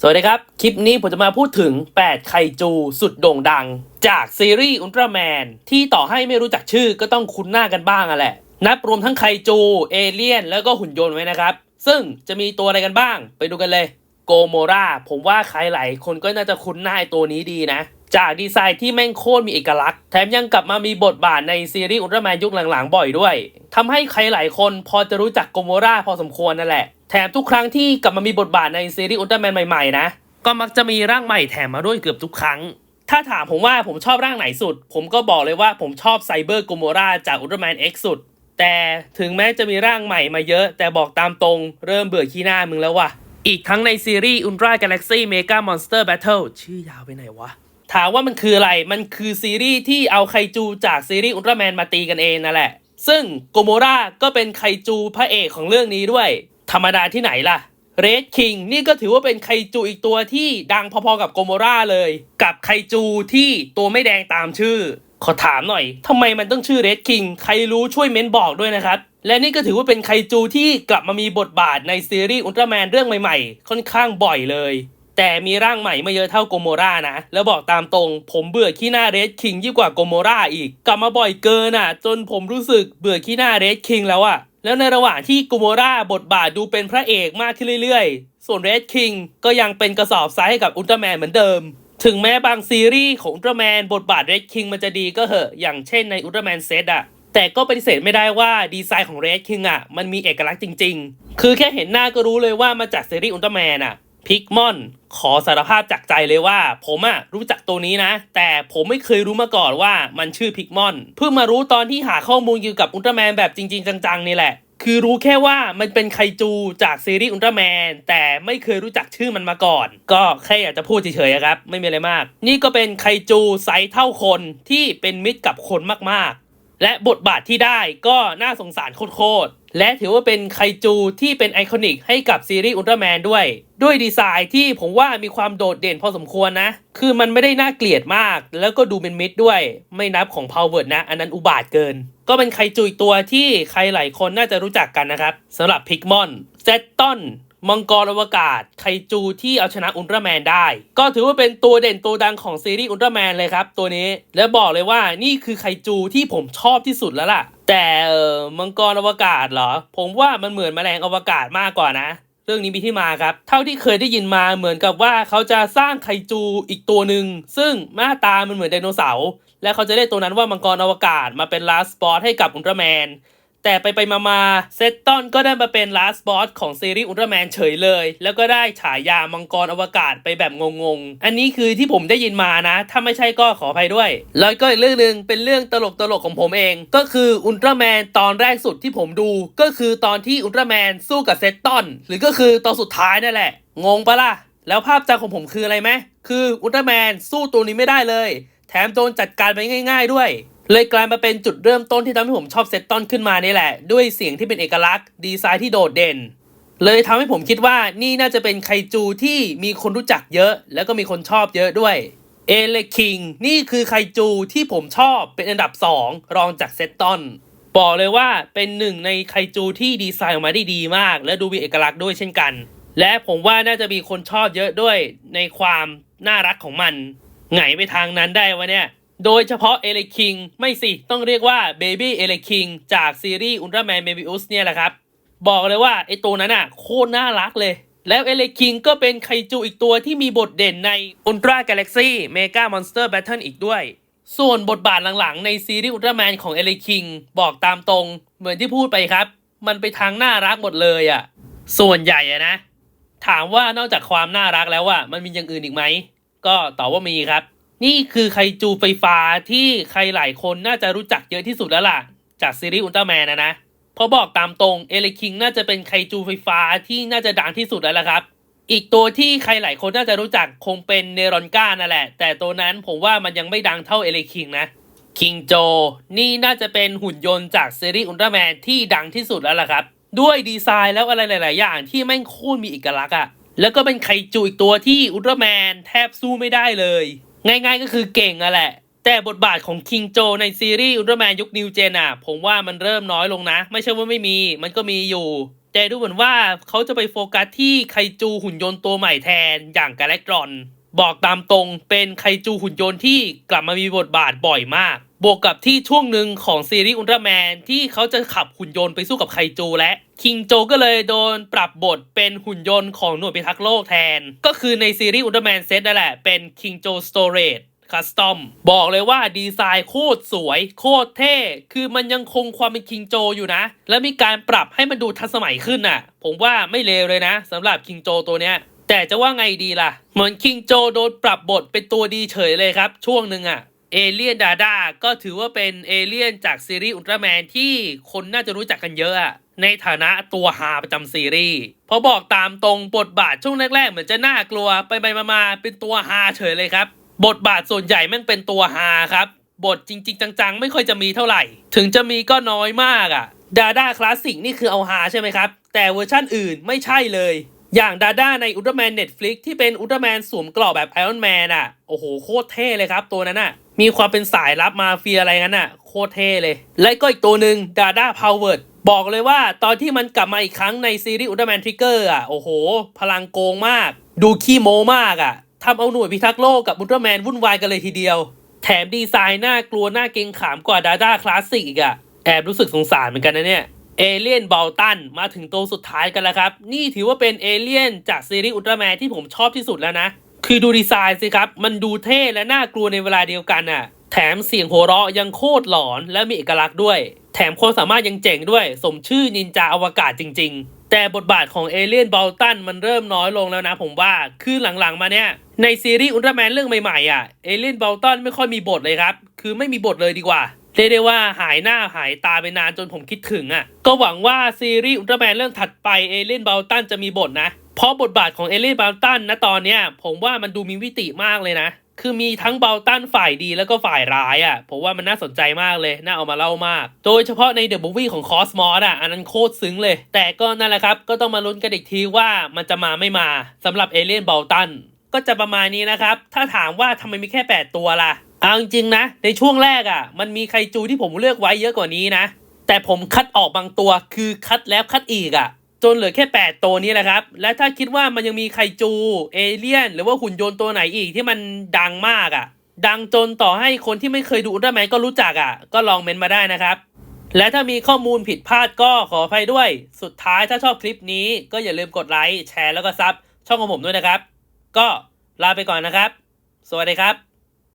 สวัสดีครับ คลิปนี้ผมจะมาพูดถึง 8 ไคจูสุดโด่งดัง จากซีรีส์อุลตร้าแมน ที่ต่อให้ไม่รู้จักชื่อก็ต้องคุ้นหน้ากันบ้างอะแหละ นับรวมทั้งไคจู เอเลี่ยน แล้วก็หุ่นยนต์ไว้นะครับ ซึ่งจะมีตัวอะไรกันบ้าง ไปดูกันเลย โกโมราผมว่าใครหลายคนก็น่าจะคุ้นหน้าตัวนี้ดีนะ จากดีไซน์ที่แม่งโคตรมีเอกลักษณ์ แถมยังกลับมามีบทบาทในซีรีส์อุลตร้าแมนยุคหลังๆ บ่อยด้วยทำให้ใครหลายคนพอจะรู้จักโกโมราพอสมควรนั่นแหละ แถมทุกครั้งที่กลับมามีบทบาทในซีรีส์อุลตร้าแมนใหม่ๆนะ ก็มักจะมีร่างใหม่แถมมาด้วยเกือบทุกครั้ง ถ้าถามผมว่าผมชอบร่างไหนสุด ผมก็บอกเลยว่าผมชอบไซเบอร์โกโมราจากอุลตร้าแมน X สุด แต่ถึงแม้จะมีร่างใหม่มาเยอะ แต่บอกตามตรงเริ่มเบื่อขี้หน้ามึงแล้วว่ะ อีกทั้งในซีรีส์ Ultra Galaxy Mega Monster Battle ชื่อยาวไปไหนวะถามว่ามันคืออะไร มันคือซีรีส์ที่เอาไคจูจากซีรีส์อุลตร้าแมนมาตีกันเองนั่นแหละ ซึ่งโกโมราก็เป็นไคจูพระเอกของเรื่องนี้ด้วย ธรรมดาที่ไหนล่ะเรดคิงนี่ก็ถือว่าเป็นไคจูอีกตัวที่ดังพอๆกับโกโมราเลย กับไคจูที่ตัวไม่แดงตามชื่อ ขอถามหน่อยทำไมมันต้องชื่อเรดคิงใครรู้ช่วยเม้นบอกด้วยนะครับ และนี่ก็ถือว่าเป็นไคจูที่กลับมามีบทบาทในซีรีส์อุลตร้าแมนเรื่องใหม่ๆ ค่อนข้างบ่อยเลย แต่มีร่างใหม่ไม่เยอะเท่าโกโมรานะ แล้วบอกตามตรง ผมเบื่อขี้หน้าเรดคิงยิ่งกว่าโกโมราอีก กลับมาบ่อยเกินอะ จนผมรู้สึกเบื่อขี้หน้าเรดคิงแล้วอะ แล้วในระหว่างที่กูโมราบทบาทดูเป็นพระเอกมากขึ้นเรื่อยๆ ส่วนเรดคิงก็ยังเป็นกระสอบซ้ายให้กับอุลตร้าแมนเหมือนเดิม ถึงแม้บางซีรีส์ของอุลตร้าแมนบทบาทเรดคิงมันจะดีก็เหอะ อย่างเช่นในอุลตร้าแมนเซตอะแต่ก็ปฏิเสธไม่ได้ว่าดีไซน์ของเรดคิงอะมันมีเอกลักษณ์จริง ๆ คือแค่เห็นหน้าก็รู้เลยว่ามาจากซีรีส์อุลตร้าแมนอะ พิกมอนขอสารภาพจากใจเลยว่า ผมอะรู้จักตัวนี้นะ แต่ผมไม่เคยรู้มาก่อนว่ามันชื่อพิกมอนเพิ่งมารู้ตอนที่หาข้อมูลเกี่ยวกับอุลตร้าแมนแบบจริง ๆ จังๆนี่แหละ คือรู้แค่ว่ามันเป็นไคจูจากซีรีส์อุลตร้าแมนแต่ไม่เคยรู้จักชื่อมันมาก่อน ก็แค่อยากจะพูดเฉยๆครับ ไม่มีอะไรมาก นี่ก็เป็นไคจูไซส์เท่าคนที่เป็นมิตรกับคนมากๆ และบทบาทที่ได้ก็น่าสงสารโคตร และถือว่าเป็นไคจูที่เป็นไอคอนิกให้กับซีรีส์อุลตร้าแมนด้วย ด้วยดีไซน์ที่ผมว่ามีความโดดเด่นพอสมควรนะ คือมันไม่ได้น่าเกลียดมาก แล้วก็ดูเป็นมิดด้วย ไม่นับของพาวเวิร์ดนะ อันนั้นอุบาทเกิน ก็เป็นไคจูอีกตัวที่ใครหลายคนน่าจะรู้จักกันนะครับสำหรับพิกมอนเซตตอนมังกรอวกาศไคจูที่เอาชนะอุลตร้าแมนได้ ก็ถือว่าเป็นตัวเด่นตัวดังของซีรีส์อุลตร้าแมนเลยครับตัวนี้ และบอกเลยว่านี่คือไคจูที่ผมชอบที่สุดแล้วล่ะ แต่เออมังกรอวกาศเหรอ ผมว่ามันเหมือนแมลงอวกาศมากกว่านะ เรื่องนี้มีที่มาครับ เท่าที่เคยได้ยินมาเหมือนกับว่าเขาจะสร้างไคจูอีกตัวหนึ่งซึ่งหน้าตามันเหมือนไดโนเสาร์และเขาจะได้ตัวนั้นว่ามังกรอวกาศมาเป็นลาสปอร์ตให้กับอุลตร้าแมน แต่ไปไปมามาเซตตอนก็ได้มาเป็น last boss ของซีรีส์อุลตร้าแมนเฉยเลย แล้วก็ได้ฉายามังกรอวกาศไปแบบงงๆ อันนี้คือที่ผมได้ยินมานะ ถ้าไม่ใช่ก็ขออภัยด้วย แล้วก็อีกเรื่องหนึ่งเป็นเรื่องตลกตลกๆของผมเอง ก็คืออุลตร้าแมนตอนแรกสุดที่ผมดู ก็คือตอนที่อุลตร้าแมนสู้กับเซตตอนหรือก็คือตอนสุดท้ายนั่นแหละ งงปะล่ะ แล้วภาพจำของผมคืออะไรไหมคืออุลตร้าแมนสู้ตัวนี้ไม่ได้เลย แถมโดนจัดการไปง่าย ๆ ด้วย เลยกลายมาเป็นจุดเริ่มต้นที่ทำให้ผมชอบเซตตอนขึ้นมานี่แหละ ด้วยเสียงที่เป็นเอกลักษณ์ดีไซน์ที่โดดเด่น เลยทำให้ผมคิดว่านี่น่าจะเป็นไคจูที่มีคนรู้จักเยอะ แล้วก็มีคนชอบเยอะด้วยเอเลคิงนี่คือไคจูที่ผมชอบเป็นอันดับ 2 รองจากเซตตอนบอกเลยว่าเป็นหนึ่งในไคจูที่ดีไซน์ออกมาได้ดีมาก และดูมีเอกลักษณ์ด้วยเช่นกัน และผมว่าน่าจะมีคนชอบเยอะด้วยในความน่ารักของมัน ไงไปทางนั้นได้วะเนี่ย โดยเฉพาะเอเลคิงไม่สิ ต้องเรียกว่าเบบี้เอเลคิงจากซีรีส์อุลตร้าแมนเบบิอุสเนี่ยแหละครับ บอกเลยว่าไอตัวนั้นอะโคตรน่ารักเลย แล้วเอเลคิงก็เป็นไคจูอีกตัวที่มีบทเด่นในอุลตร้าแก l ล็กซี่เมกามอนสเตอร์แบทเทิลอีกด้วย ส่วนบทบาทหลังๆ ในซีรีส์อุลตร้าแมนของเอเลคิงบอกตามตรง เหมือนที่พูดไปครับ มันไปทางน่ารักหมดเลยอะส่วนใหญ่อะนะ ถามว่านอกจากความน่ารักแล้วอะมันมีอย่างอื่นอีกไหมก็ตอบว่ามีครับ นี่คือไคจูไฟฟ้าที่ใครหลายคนน่าจะรู้จักเยอะที่สุดแล้วล่ะ จากซีรีส์อุลตร้าแมนนะนะเพราะบอกตามตรงเอเลคิงน่าจะเป็นไคจูไฟฟ้าที่น่าจะดังที่สุดแล้วล่ะครับ อีกตัวที่ใครหลายคนน่าจะรู้จักคงเป็นเนรอนก้านั่นแหละ แต่ตัวนั้นผมว่ามันยังไม่ดังเท่าเอเลคิงนะคิงโจนี่น่าจะเป็นหุ่นยนต์จากซีรีส์อุลตร้าแมนที่ดังที่สุดแล้วล่ะครับ ด้วยดีไซน์แล้วอะไรหลาย ๆ อย่างที่แม่งโคตรมีเอกลักษณ์อะแล้วก็เป็นไคจูอีกตัวที่อุลตร้าแมนแทบสู้ไม่ได้เลย ง่ายๆก็คือเก่งอะแหละ แต่บทบาทของคิงโจในซีรีส์อุลตร้าแมนยุคนิวเจนอะผมว่ามันเริ่มน้อยลงนะ ไม่ใช่ว่าไม่มี มันก็มีอยู่ แต่ดูเหมือนว่าเขาจะไปโฟกัสที่ไคจูหุ่นยนต์ตัวใหม่แทนอย่างกาแล็กตรอน บอกตามตรงเป็นไคจูหุ่นยนต์ที่กลับมามีบทบาทบ่อยมาก บวกกับที่ช่วงหนึ่งของซีรีส์อุลตร้าแมนที่เขาจะขับหุ่นยนต์ไปสู้กับไคจูและคิงโจก็เลยโดนปรับบทเป็นหุ่นยนต์ของหน่วยพิทักษ์โลกแทน ก็คือในซีรีส์อุลตร้าแมนเซตนั่นแหละ เป็นคิงโจสโตเรจคัสตอมบอกเลยว่าดีไซน์โคตรสวย โคตรเท่ คือมันยังคงความเป็นคิงโจอยู่นะ และมีการปรับให้มันดูทันสมัยขึ้นน่ะ ผมว่าไม่เลวเลยนะสำหรับคิงโจตัวเนี้ยแต่จะว่าไงดีล่ะ เหมือนคิงโจโดนปรับบทเป็นตัวดีเฉยเลยครับ ช่วงหนึ่งอะ เอเลียนดาดาก็ถือว่าเป็นเอเลียนจากซีรีส์อุลตร้าแมนที่คนน่าจะรู้จักกันเยอะ ในฐานะตัวฮาประจำซีรีส์เพราะบอกตามตรงบทบาทช่วงแรกๆ เหมือนจะน่ากลัวไปไปมาๆเป็นตัวฮาเฉยเลยครับ บทบาทส่วนใหญ่แม่งเป็นตัวฮาครับ บทจริง ๆ จังๆ ไม่ค่อยจะมีเท่าไหร่ ถึงจะมีก็น้อยมากอะ่ะดาด้าคลาสสิกนี่คือเอาฮาใช่ไหมครับ แต่เวอร์ชั่นอื่นไม่ใช่เลย อย่างดาด้าในอุลตร้าแมนเน็ตฟลิกที่เป็นอุลตร้าแมนสวมกรอบแบบไอรอนแมนอะโอ้โหโคตรเท่เลยครับตัวนั้นอะ มีความเป็นสายลับมาเฟียอะไรงั้นอะ โคตรเท่เลย และก็อีกตัวหนึ่งดาด้าพาวเวิร์ดบอกเลยว่าตอนที่มันกลับมาอีกครั้งในซีรีส์อุลตร้าแมนทริกเกอร์อะ โอ้โห พลังโกงมาก ดูขี้โมมากอะทำเอาหน่วยพิทักษ์โลกกับอุลตร้าแมนวุ่นวายกันเลยทีเดียว แถมดีไซน์น่ากลัวน่าเกรงขามกว่าดาด้าคลาสสิกอีกอะแอบรู้สึกสงสารเหมือนกันนะเนี่ยเอเลียนบอลตันมาถึงตัวสุดท้ายกันแล้วครับ นี่ถือว่าเป็นเอเลียนจากซีรีส์อุลตร้าแมนที่ผมชอบที่สุดแล้วนะ คือดูดีไซน์สิครับ มันดูเท่และน่ากลัวในเวลาเดียวกันน่ะ แถมเสียงโหัวเราะยังโคตรหลอนและมีเอกลักษณ์ด้วย แถมความสามารถยังเจ๋งด้วย สมชื่อนินจาอวกาศจริง ๆ แต่บทบาทของเอเลียนบอลตันมันเริ่มน้อยลงแล้วนะผมว่า คือหลังๆมาเนี่ยในซีรีส์อุลตร้าแมนเรื่องใหม่ๆอะ เอเลียนบอลตันไม่ค่อยมีบทเลยครับ คือไม่มีบทเลยดีกว่าเรียกได้ว่าหายหน้าหายตาไปนานจนผมคิดถึงอะ ก็หวังว่าซีรีส์อุลตร้าแมนเรื่องถัดไปเอเลียนบอลตันจะมีบทนะ เพราะบทบาทของเอเลียนบอลตันนะตอนเนี้ยผมว่ามันดูมีวิติมากเลยนะ คือมีทั้งเบลตันฝ่ายดีแล้วก็ฝ่ายร้ายอะ ผมว่ามันน่าสนใจมากเลย น่าเอามาเล่ามาก โดยเฉพาะในเดอะ o ู i ีของคอสมอสอะ อันนั้นโคตรซึ้งเลย แต่ก็นั่นแหละครับ ก็ต้องมาลุ้นกันอีกทีว่ามันจะมาไม่มาสำหรับเอเลียนเบลตัน ก็จะประมาณนี้นะครับ ถ้าถามว่าทำไมมีแค่ 8 ตัวล่ะเอาจริงนะ ในช่วงแรกอะ มันมีไคจูที่ผมเลือกไว้เยอะกว่านี้นะ แต่ผมคัดออกบางตัวคือคัดแล้วคัดอีกอะ จนเหลือแค่ 8 ตัวนี้แหละครับ และถ้าคิดว่ามันยังมีไคจู เอเลี่ยน หรือว่าหุ่นยนต์ตัวไหนอีกที่มันดังมากอะ ดังจนต่อให้คนที่ไม่เคยดูอุลตร้าแมนก็รู้จักอะ ก็ลองเมนมาได้นะครับ และถ้ามีข้อมูลผิดพลาดก็ขออภัยด้วย สุดท้ายถ้าชอบคลิปนี้ก็อย่าลืมกดไลค์ แชร์แล้วก็ซับช่องของผมด้วยนะครับ ก็ลาไปก่อนนะครับ สวัสดีครับ